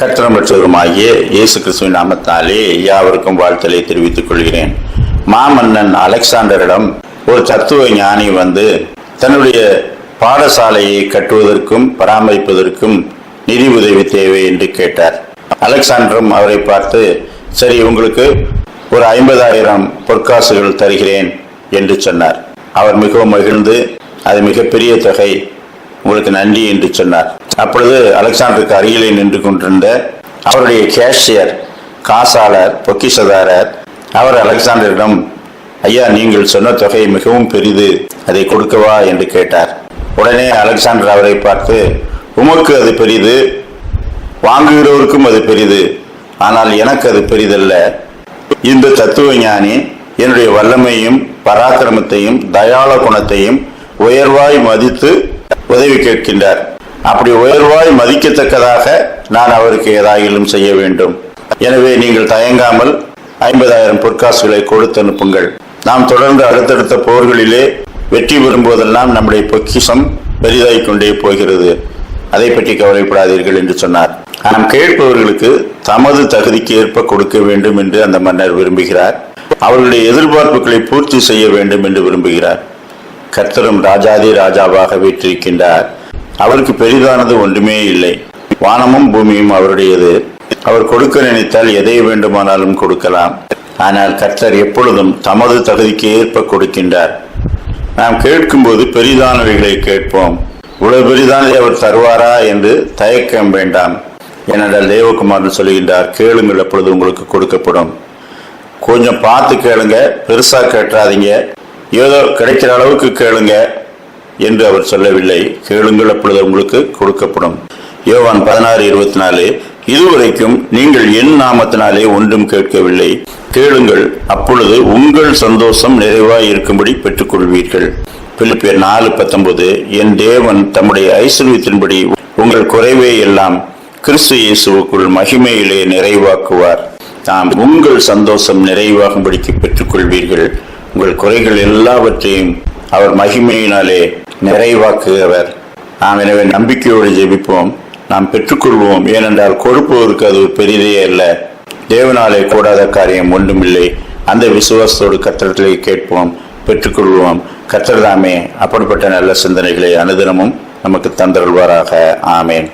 கத்திரமற்றவருமாகிய இயேசு கிறிஸ்துவின் நாமத்தாலே யாவருக்கும் வாழ்த்தலை தெரிவித்துக் கொள்கிறேன். மாமன்னன் அலெக்சாண்டரிடம் ஒரு தத்துவ ஞானி வந்து தன்னுடைய பாடசாலையை கட்டுவதற்கும் பராமரிப்பதற்கும் நிதி உதவி தேவை என்று கேட்டார். அலெக்சாண்டரும் அவரை பார்த்து சரி உங்களுக்கு ஒரு ஐம்பதாயிரம் பொற்காசுகள் தருகிறேன் என்று சொன்னார். அவர் மிகவும் மகிழ்ந்து அது மிகப்பெரிய தொகை. உங்களுக்கு நன்றி என்று சொன்னார். அப்பொழுது அலெக்சாண்டருக்கு அருகிலே நின்று கொண்டிருந்த அவருடைய கேஷியர் காசாளர் பொக்கிஷதாரர் அவர் அலெக்சாண்டரிடம் ஐயா நீங்கள் சொன்ன தொகை மிகவும் பெரிது அதை கொடுக்கவா? என்று கேட்டார். உடனே அலெக்சாண்டர் அவரை பார்த்து உமக்கு அது பெரிது வாங்குகிறவருக்கும் அது பெரிது ஆனால் எனக்கு அது பெரிதல்ல. இந்த தத்துவ ஞானி என்னுடைய வல்லமையும் பராக்கிரமத்தையும் தயாள குணத்தையும் உயர்வாய் மதித்து உதவி கேட்கின்றார். அப்படி உயர்வாய் மதிக்கத்தக்கதாக நான் அவருக்கு ஏதாயிலும் செய்ய வேண்டும். எனவே நீங்கள் தயங்காமல் ஐம்பதாயிரம் பொற்காசுகளை கொடுத்து அனுப்புங்கள். நாம் தொடர்ந்து அடுத்தடுத்த போர்களிலே வெற்றி பெறும்போதெல்லாம் நம்முடைய பொக்கிஷம் பெரிதாகிக் கொண்டே போகிறது. அதை பற்றி கவலைப்படாதீர்கள் என்று சொன்னார். நாம் கேட்பவர்களுக்கு தமது தகுதிக்கு ஏற்ப கொடுக்க வேண்டும் என்று அந்த மன்னர் விரும்புகிறார். அவர்களுடைய எதிர்பார்ப்புகளை பூர்த்தி செய்ய வேண்டும் என்று விரும்புகிறார். கர்த்தரும் ராஜாதி ராஜாவாக வீற்றிருக்கின்றார். அவருக்கு பெரிதானது ஒன்றுமே இல்லை. வானமும் பூமியும் அவருடையது. அவர் கொடுக்க நினைத்தால் எதை வேண்டுமானாலும் கொடுக்கலாம். ஆனால் கர்த்தர் எப்பொழுதும் தமது தகுதிக்கு ஏற்ப கொடுக்கின்றார். நாம் கேட்கும்போது பெரிதானவைகளை கேட்போம். இவ்வளவு பெரிதானதை அவர் தருவாரா என்று தயக்கம் வேண்டாம். ஏனென்றால் தேவகுமாரன் சொல்லுகின்றார் கேளுங்கள் எப்பொழுது உங்களுக்கு கொடுக்கப்படும். கொஞ்சம் பார்த்து கேளுங்க பெருசா கேட்டுறாதீங்க ஏதோ கிடைக்கிற அளவுக்கு கேளுங்க என்று அவர் சொல்லவில்லை. கேளுங்கள் அப்பொழுது உங்களுக்கு கொடுக்கப்படும். யோவான் பதினாறு இருபத்தி நாலு இதுவரைக்கும் நீங்கள் என் நாமத்தினாலே ஒன்றும் கேட்கவில்லை. கேளுங்கள் அப்பொழுது உங்கள் சந்தோஷம் நிறைவாய் இருக்கும்படி பெற்றுக்கொள்வீர்கள். பிலிப்பியர் நாலு பத்தொன்பது என் தேவன் தம்முடைய ஐஸ்வர்யத்தின்படி உங்கள் குறைவை எல்லாம் கிறிஸ்து இயேசுவுக்குள் மகிமையிலே நிறைவாக்குவார். தாம் உங்கள் சந்தோஷம் நிறைவாகும்படிக்கு பெற்றுக்கொள்வீர்கள். உங்கள் குறைகள் எல்லாவற்றையும் அவர் மகிமையினாலே நிறைவாக்குகிறவர். நாம் எனவே நம்பிக்கையோடு ஜெபிப்போம். நாம் பெற்றுக்கொள்வோம். ஏனென்றால் கொடுப்பதற்கு அது ஒரு பெரிதே அல்ல. தேவனாலே கூடாத காரியம் ஒன்றுமில்லை. அந்த விசுவாசத்தோடு கத்திரத்திலே கேட்போம். பெற்றுக்கொள்வோம். கத்திரதாமே அப்படிப்பட்ட நல்ல சிந்தனைகளை அனுதினமும் நமக்கு தந்தருள்வாராக. ஆமேன்.